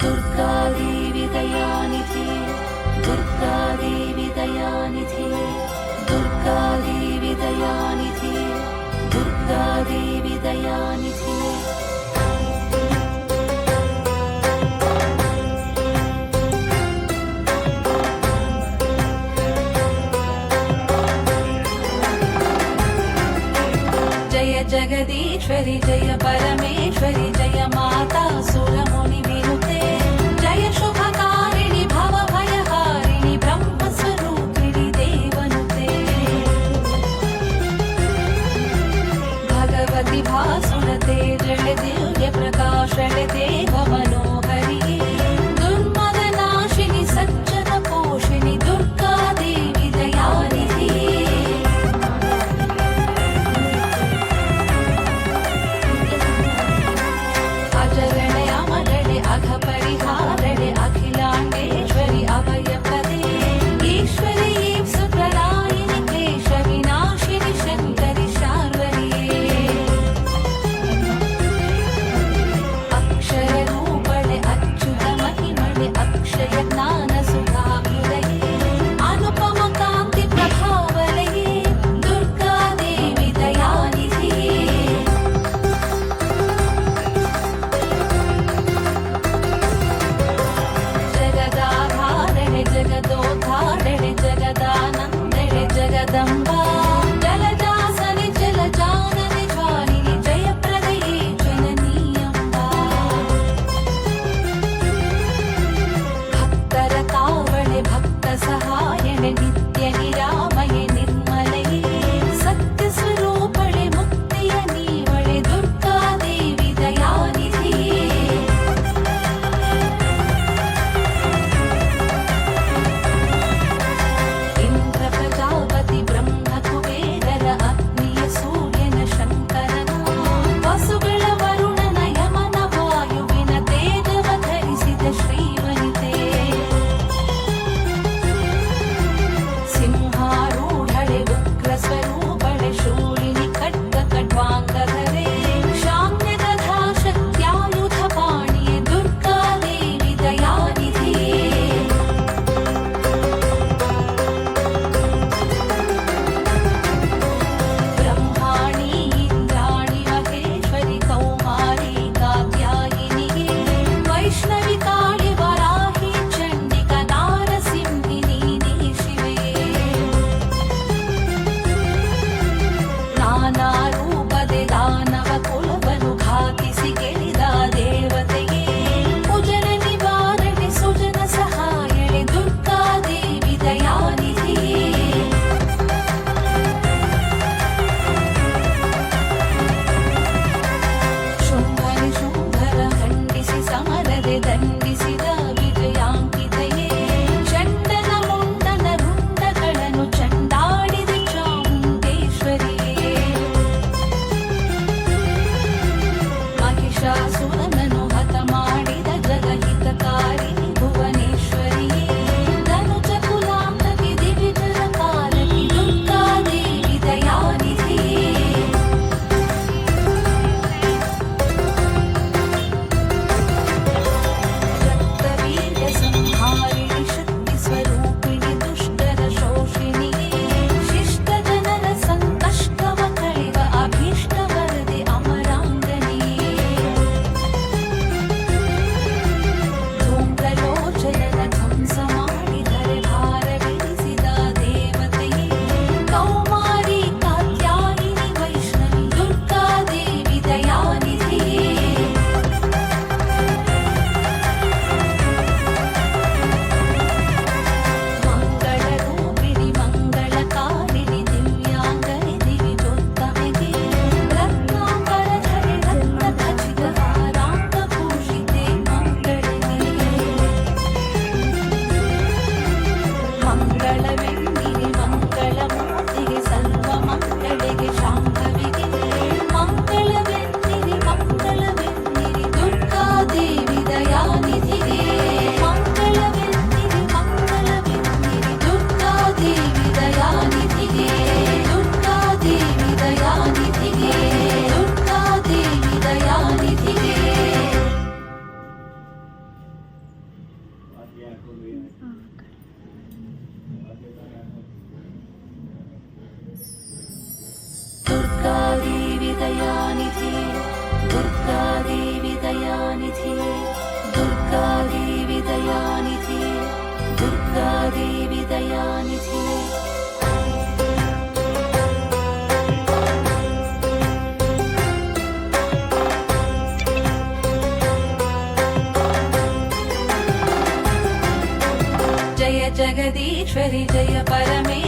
దుర్గాదేవి దయానిధి దుర్గాదేవి దయానిధి దుర్గాదేవి దయానిధి దుర్గాదేవి జగదీశ్వరి జయ పరమే दयानिधि जय जगदीश्वरि जय परमे